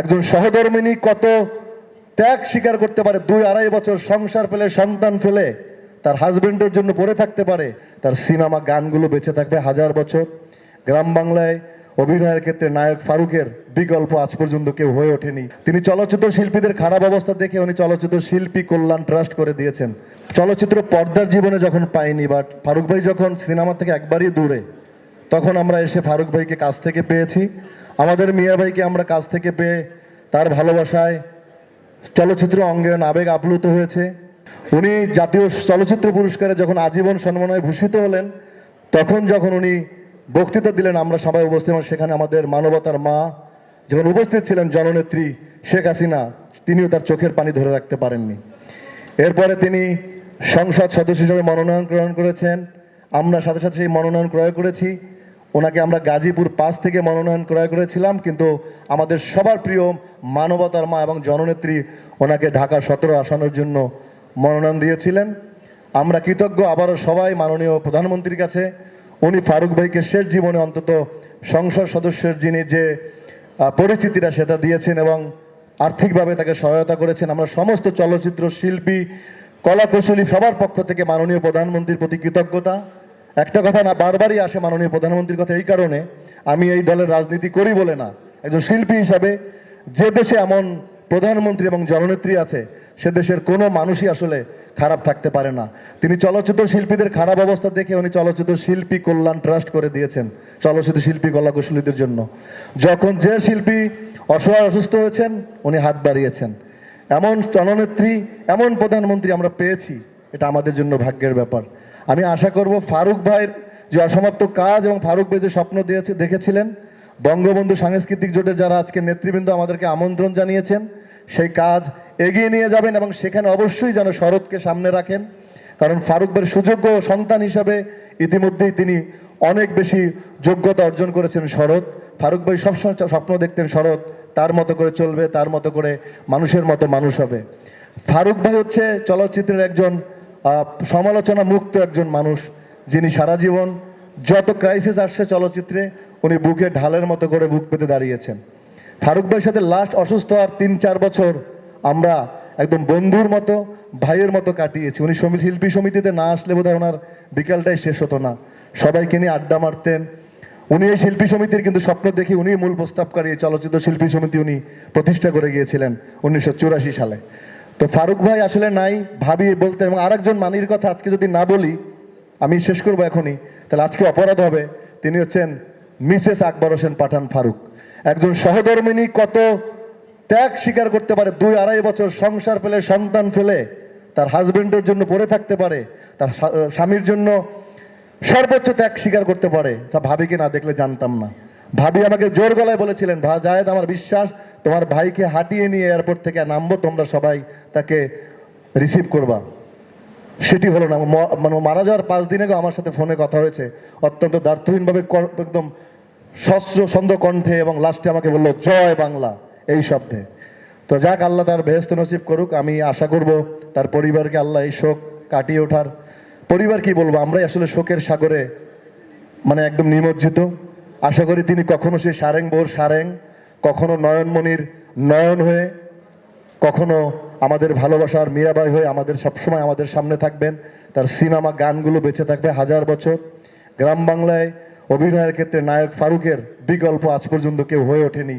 একজন সহধর্মিনী কত ত্যাগ স্বীকার করতে পারে, দুই আড়াই বছর সংসার ফেলে সন্তান ফেলে তার হাজবেন্ডের জন্য পড়ে থাকতে পারে, তার সিনেমা গানগুলো বেঁচে থাকবে হাজার বছর। গ্রাম বাংলায় অভিনয়ের ক্ষেত্রে নায়ক ফারুকের বিকল্প আজ পর্যন্ত কেউ হয়ে ওঠেনি। তিনি চলচ্চিত্র শিল্পীদের খারাপ অবস্থা দেখে উনি চলচ্চিত্র শিল্পী কল্যাণ ট্রাস্ট করে দিয়েছেন। চলচ্চিত্র পর্দার জীবনে যখন পাইনি, বাট ফারুক ভাই যখন সিনেমা থেকে একবারই দূরে, তখন আমরা এসে ফারুক ভাইকে কাছ থেকে পেয়েছি। আমাদের মিয়া ভাইকে আমরা কাছ থেকে পেয়ে তার ভালোবাসায় চলচ্চিত্র অঙ্গন আবেগ আপ্লুত হয়েছে। উনি জাতীয় চলচ্চিত্র পুরস্কারে যখন আজীবন সম্মাননায় ভূষিত হলেন, তখন যখন উনি বক্তৃতা দিলেন, আমরা সবাই উপস্থিত সেখানে আমাদের মানবতার মা যখন উপস্থিত ছিলেন, জননেত্রী শেখ হাসিনা, তিনিও তার চোখের পানি ধরে রাখতে পারেননি। এরপরে তিনি সংসদ সদস্য হিসেবে মনোনয়ন গ্রহণ করেছেন। আমরা সাথে সাথে সেই মনোনয়ন ক্রয় করেছি। ওনাকে আমরা গাজীপুর পাঁচ থেকে মনোনয়ন ক্রয় করেছিলাম, কিন্তু আমাদের সবার প্রিয় মানবতার মা এবং জননেত্রী ওনাকে ঢাকা সতেরো আসনের জন্য মনোনয়ন দিয়েছিলেন। আমরা কৃতজ্ঞ আবারও সবাই মাননীয় প্রধানমন্ত্রীর কাছে। উনি ফারুক ভাইকে শেষ জীবনে অন্তত সংসদ সদস্যের যিনি যে পরিচিতিটা সেটা দিয়েছেন এবং আর্থিকভাবে তাকে সহায়তা করেছেন, আমরা সমস্ত চলচ্চিত্র শিল্পী, কলাকুশলী সবার পক্ষ থেকে মাননীয় প্রধানমন্ত্রীর প্রতি কৃতজ্ঞতা। একটা কথা না, বারবারই আসে মাননীয় প্রধানমন্ত্রীর কথা এই কারণে, আমি এই দলের রাজনীতি করি বলে না। একজন শিল্পী হিসাবে যে দেশে এমন প্রধানমন্ত্রী এবং জননেত্রী আছে, সে দেশের কোনো মানুষই আসলে খারাপ থাকতে পারে না। তিনি চলচ্চিত্র শিল্পীদের খারাপ অবস্থা দেখে উনি চলচ্চিত্র শিল্পী কল্যাণ ট্রাস্ট করে দিয়েছেন, চলচ্চিত্র শিল্পী কলাকুশলীদের জন্য। যখন যে শিল্পী অসহায় অসুস্থ হয়েছেন, উনি হাত বাড়িয়েছেন। এমন জননেত্রী, এমন প্রধানমন্ত্রী আমরা পেয়েছি, এটা আমাদের জন্য ভাগ্যের ব্যাপার। আমি আশা করব ফারুক ভাইয়ের যে অসমাপ্ত কাজ এবং ফারুক ভাই যে স্বপ্ন দিয়েছে, দেখেছিলেন। বঙ্গবন্ধু সাংস্কৃতিক জোটের যারা আজকে নেতৃবৃন্দ আমাদেরকে আমন্ত্রণ জানিয়েছেন, সেই কাজ এগিয়ে নিয়ে যাবেন এবং সেখানে অবশ্যই যেন শরৎকে সামনে রাখেন। কারণ ফারুক ভাইয়ের সুযোগ্য সন্তান হিসাবে ইতিমধ্যেই তিনি অনেক বেশি যোগ্যতা অর্জন করেছেন শরৎ। ফারুক ভাই সবসময় স্বপ্ন দেখতেন শরৎ, তার মতো করে চলবে, তার মতো করে মানুষের মতো মানুষ হবে। ফারুক ভাই হচ্ছে চলচ্চিত্রের একজন সমালোচনা মুক্ত একজন মানুষ যিনি সারা জীবন যত ক্রাইসিস আসছে চলচ্চিত্রে, উনি বুকে ঢালের মতো করে বুক পেতে দাঁড়িয়েছেন। ফারুক ভাইয়ের সাথে লাস্ট অসুস্থ আর তিন চার বছর আমরা একদম বন্ধুর মতো, ভাইয়ের মতো কাটিয়েছি। উনি শিল্পী সমিতিতে না আসলে বোধহয় ওনার বিকালটাই শেষ হতো না। সবাইকে নিয়ে আড্ডা মারতেন। উনি এই শিল্পী সমিতির কিন্তু স্বপ্ন দেখে উনি মূল প্রস্তাবকারী। চলচ্চিত্র শিল্পী সমিতি উনি প্রতিষ্ঠা করে গিয়েছিলেন উনিশশো চুরাশি সালে। তো ফারুক ভাই আসলে নাই, ভাবি বলতে, এবং আরেকজন মানির কথা আজকে যদি না বলি, আমি শেষ করব এখনই। তাহলে আজকে অপরাধ হবে, তিনি হচ্ছেন মিসেস আকবর হোসেন পাঠান ফারুক। একজন সহধর্মিনী কত ত্যাগ স্বীকার করতে পারে, দুই আড়াই বছর সংসার ফেলে, সন্তান ফেলে, তার হাজবেন্ডের জন্য পড়ে থাকতে পারে, তার স্বামীর জন্য সর্বোচ্চ ত্যাগ স্বীকার করতে পারে, তা ভাবিকে না দেখলে জানতাম না। ভাবি আমাকে জোর গলায় বলেছিলেন, ভা, জায়েদ, আমার বিশ্বাস, তোমার ভাইকে হাঁটিয়ে নিয়ে এয়ারপোর্ট থেকে নামবো, তোমরা সবাই তাকে রিসিভ করবা। সেটি হলো না মানে মারা যাওয়ার পাঁচ দিন আগে আমার সাথে ফোনে কথা হয়েছে। অত্যন্ত দ্বার্থহীনভাবে ক- একদম সস্র ছন্দ কণ্ঠে এবং লাস্টে আমাকে বলল, জয় বাংলা, এই শব্দে। তো যাক, আল্লাহ তার বেহেস্ত নসিব করুক, আমি আশা করব তার পরিবারকে আল্লাহ এই শোক কাটিয়ে ওঠার। পরিবার কি বলব, আমরাই আসলে শোকের সাগরে মানে একদম নিমজ্জিত। আশা করি তিনি কখনো সেই সারেং বোর সারেং, কখনো নয়নমণির নয়ন হয়ে, কখনো আমাদের ভালোবাসার মিয়াবাই হয়ে আমাদের সবসময় আমাদের সামনে থাকবেন। তার সিনেমা গানগুলো বেঁচে থাকবে হাজার বছর। গ্রাম বাংলায় অভিনয়ের ক্ষেত্রে নায়ক ফারুকের বিকল্প আজ পর্যন্ত কেউ হয়ে ওঠেনি।